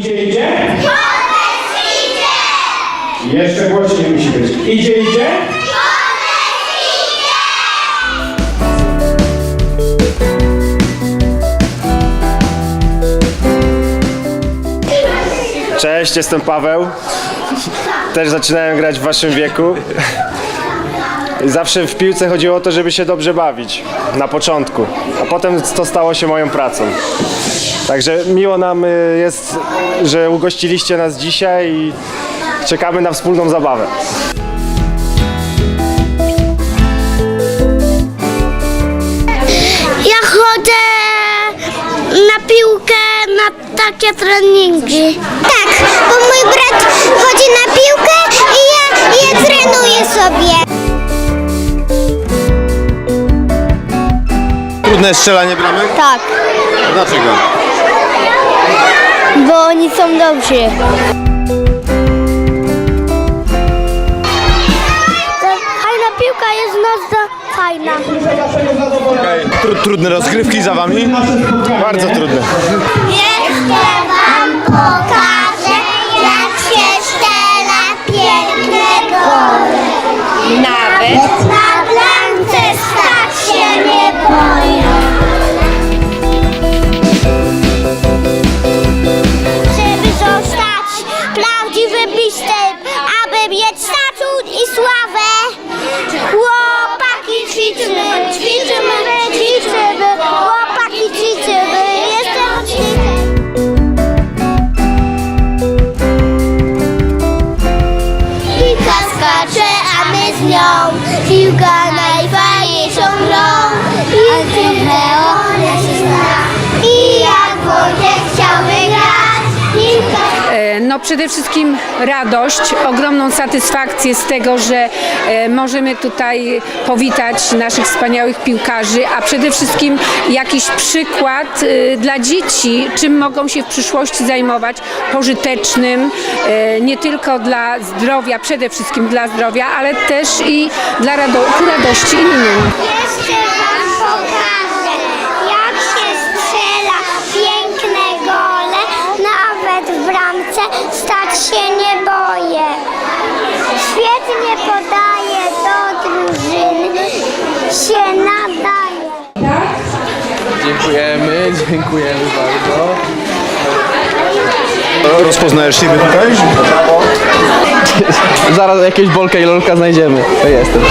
Idzie, idzie? Jeszcze głośniej musi być. Idzie, idzie? Cześć, jestem Paweł. Też zaczynałem grać w waszym wieku. Zawsze w piłce chodziło o to, żeby się dobrze bawić na początku, a potem to stało się moją pracą. Także miło nam y, jest, że ugościliście nas dzisiaj i czekamy na wspólną zabawę. Ja chodzę na piłkę, na takie treningi. Tak, bo mój brat chodzi na Trudne strzelanie bramek? Tak, Dlaczego? bo oni są dobrzy. Fajna piłka jest bardzo fajna. Tru, trudne rozgrywki za wami? Bardzo trudne. Jeszcze wam pokażę, mistrzem, aby mieć statut i sławę, chłopaki ćwiczymy, ćwiczymy, No przede wszystkim radość, ogromną satysfakcję z tego, że e, możemy tutaj powitać naszych wspaniałych piłkarzy, a przede wszystkim jakiś przykład e, dla dzieci, czym mogą się w przyszłości zajmować, pożytecznym, e, nie tylko dla zdrowia, przede wszystkim dla zdrowia, ale też i dla rado- ku radości innym. Się nadaje. Dziękujemy, dziękujemy bardzo. Rozpoznajesz siebie tutaj? Zaraz jakieś bolka i lolka znajdziemy. To jestem.